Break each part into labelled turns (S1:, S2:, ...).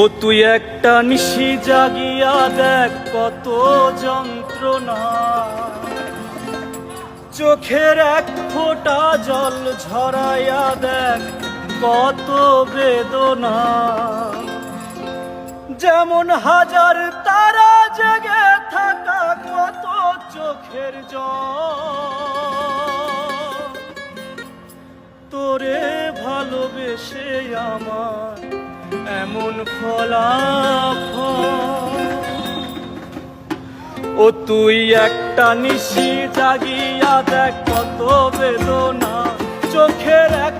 S1: ও তুই একটা নিশি জাগিয়া দেখ কত যন্ত্রণা। চোখের এক ফোঁটা জল ঝরাইয়া দেখ কত বেদনা। যেমন হাজার তারা জেগে থাকা কত চোখের জল। তোরে ভালোবেসে আমার এমন ফলাফল। ও তুই একটা নিশি জাগিয়া দেখ কত বেদনা। চোখের এক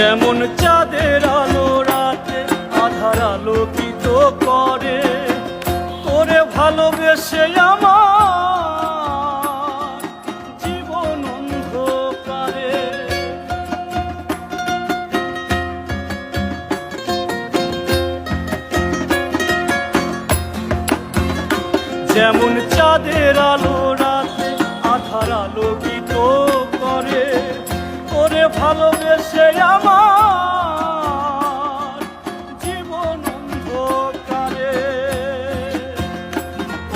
S1: যেমন চাঁদের আলো রাতে আধার আলোকিত করে, তোরে ভালোবেসে আমার জীবন অন্ধকারে। যেমন চাঁদের আলো রাতে আধার আলোকিত করে ভালোবেসে আমার জীবন অন্ধকারে।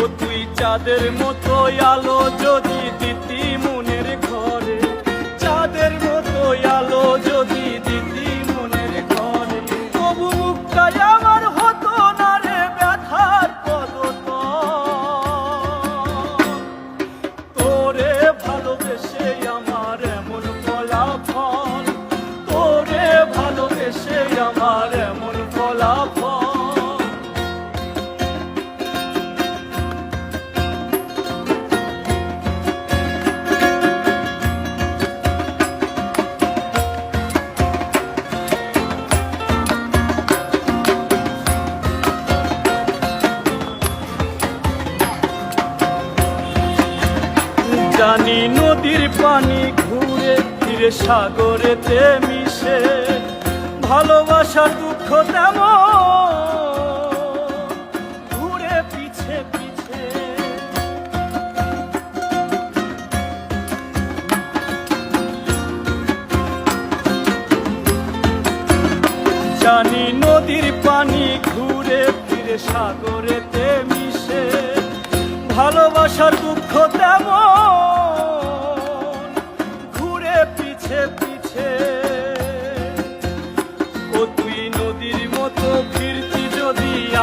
S1: ও তুই চাঁদের মতো আলো যদি দিতি মনের ঘরে। চাঁদের মতো আলো যদি দিতি মনের ঘরে। তবু মুখটাই আমার হতো না রে ব্যথার পদতল। তোরে ভালোবেসে আমার জানি নদীর পানি ঘুরে ফিরে সাগরেতে মিশে। ভালোবাসার দুঃখ তেমন ঘুরে পিছে পিছে। জানি নদীর পানি ঘুরে ফিরে সাগরেতে মিশে। ভালোবাসার দুঃখ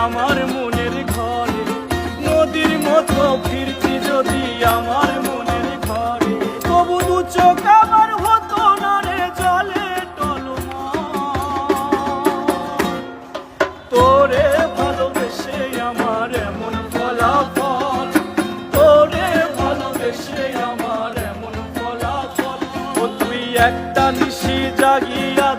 S1: আমার মনের ঘরে, নদীর মতো ফিরতি যদি আমার মনের ঘরে, তবু দু চোখ আমার হতো না রে জলে টলমল। তোরে ভালোবেসে আমার এমন ফলাফল, তোরে ভালোবেসে আমার এমন ফলাফল। তুই একটা নিশি জাগিয়া